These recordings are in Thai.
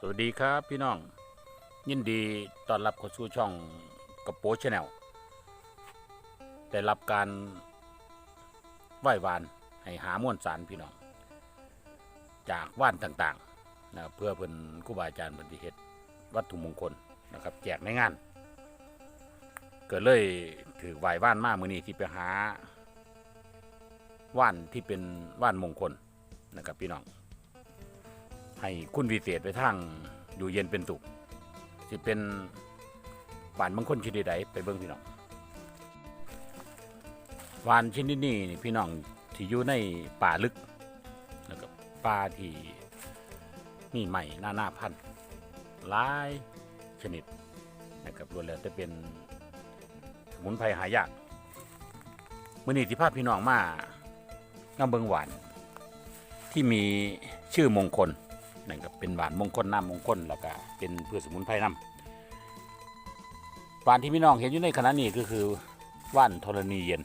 สวัสดีครับพี่น้อง ยินดีต้อนรับเข้าสู่ช่องกระโปชแนลได้รับการไหว้วานให้หาม้วนสารพี่น้อง จากว่านต่างๆนะครับเพื่อเพิ่นครูบาอาจารย์ปฏิเหตุวัตถุมงคลนะครับ แจกในงาน เกิดเลยถือไหว้ว่านมากมือนี้ที่ไปหาว่านที่เป็นว่านมงคลนะครับพี่น้อง ให้คุณวิเศษไปทางอยู่เย็นเป็นสุขสิเป็นหวานบางคนชนิดใดไปเบิ่งพี่น้องหวานชนิดนี้นี่พี่น้องที่อยู่ในป่าลึกนะครับป่าที่มีใหม่หน้าหน้าพันธุ์หลายชนิดนะครับรวมแล้วจะเป็นสมุนไพรหายากมื่อนี้ที่ภาพพี่น้องมางาเบิงหวาน ที่มีชื่อมงคล นั่นก็เป็นหวานมงคลน้ำมงคลแล้วก็เป็นพืชสมุนไพรน้ำหวานที่พี่น้องเห็นอยู่ในขณะนี้ก็คือว่านธรณีเย็น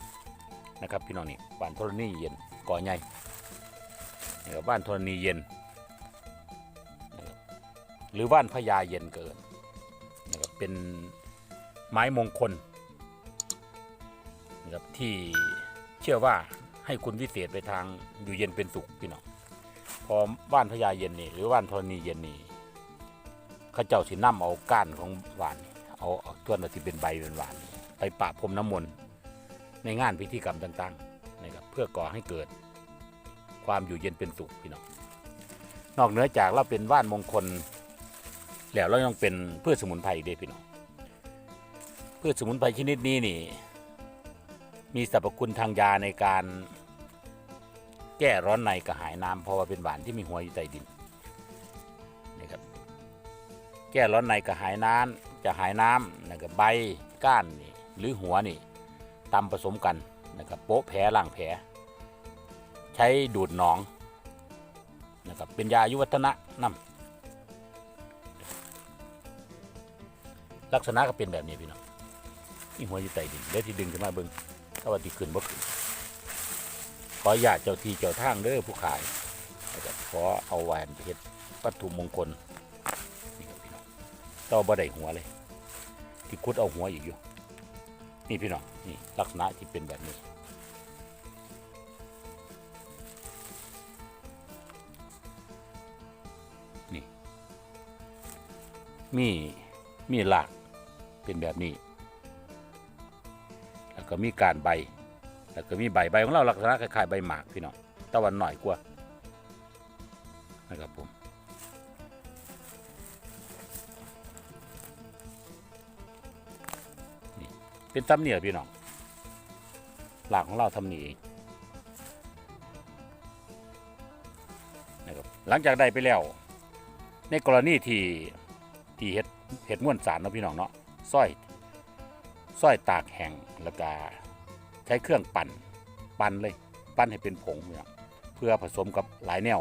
นะครับพี่น้องนี่หวานธรณีเย็นก่อใหญ่นี่ก็ว่านธรณีเย็น หรือว่านพญาเย็นเกินนะครับเป็นไม้มงคลนะครับที่เชื่อว่าให้คุณวิเศษไปทางอยู่เย็นเป็นสุขพี่น้อง พอว่านพญาเย็นนี่หรือว่านธรณีเย็นนี่เขาเจ้าสินำเอาก้านของหวานเอาเอาต้นที่เป็นใบเป็นหวานไปปะพรมน้ำมนต์ในงานพิธีกรรมต่างๆนะครับเพื่อก่อให้เกิดความอยู่เย็นเป็นสุขพี่น้องนอกเหนือจากเราเป็นว่านมงคล แล้วเรายังเป็นพืชสมุนไพรด้วยพี่น้องพืชสมุนไพรชนิดนี้นี่ มีสรรพคุณทางยาในการ ก้ร้อนในกระหายน้ำเพราะว่าเป็นหวานที่มีหัวอยู่ใต้ดินนี่ครับแก้ร้อนในกระหายน้ำจะหายน้ำนะครับใบก้านนี่หรือหัวนี่ตำผสมกันนะครับโป๊ะแผลล่างแผลใช้ดูดหนองนะครับเป็นยาอายุวัฒนะนำลักษณะก็เป็นแบบนี้พี่น้องมีหัวอยู่ใต้ดินเดี๋ยวที่ดึงขึ้นมาเบิ้งถ้าว่าที่ขึ้นบ่ขึ้น ขอญาติเจ้าที่เจ้าทางเด้อผู้ขายนะครับขอเอาแหวนเพชรวัตถุมงคลนี่ครับพี่น้องต่อบ่ได้หัวเลย ที่คุดเอาหัวอีกอยู่นี่พี่น้องนี่ลักษณะที่เป็นแบบนี้นี่มีมีหลากเป็นแบบนี้ แล้วก็มีการใบ แล้วก็มีใบใบของเราลักษณะคล้ายๆใบหมากพี่น้องตะวันหน่อยกว่านะครับผมนี่เป็นตำเหนียพี่น้องหลักของเราทำนี่นะครับหลังจากได้ไปแล้ว ในกรณีที่ที่เห็ดเห็ดม้วนสารเนาะพี่น้องเนาะสร้อยสร้อยตากแห้งแล้วก็ ใช้เครื่องปั่นปั่นเลยปั่นให้เป็นผงเนี่ยเพื่อผสมกับหลายแนว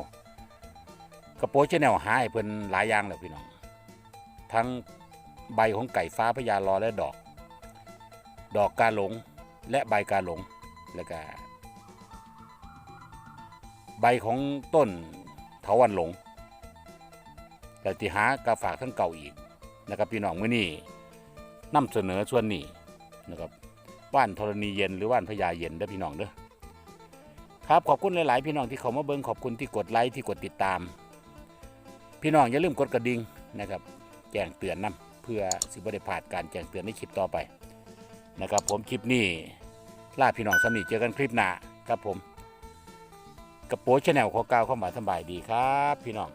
กระโปรงชแนวหาให้เพิ่นหลายอย่างแล้วพี่น้อง ทั้งใบของไก่ฟ้าพญารอและดอก ดอกกาหลงและใบกาหลงแล้วก็ใบของต้นเถาวันหลงแล้วที่หากาฝากทั้งเก่าอีกนะครับพี่น้องมื้อนี้นำเสนอส่วนนี้นะครับ ว่านธรณีเย็นหรือว่านพญาเย็นเด้อพี่น้องเด้อครับขอบคุณหลาย ๆ พี่น้องที่เขามาเบิ่งขอบคุณที่กดไลค์ที่กดติดตาม พี่น้องอย่าลืมกดกระดิ่งนะครับแจ้งเตือนนํเพื่อสิบได้พลาดการแจ้งเตือนในคลิปต่อไปนะครับผมคลิปนี้ลาพี่น้องสำนีเจอกันคลิปหน้าครับผมกระโปรงชาแนลขอกล่าวเข้ามาสบายดีครับ พี่น้อง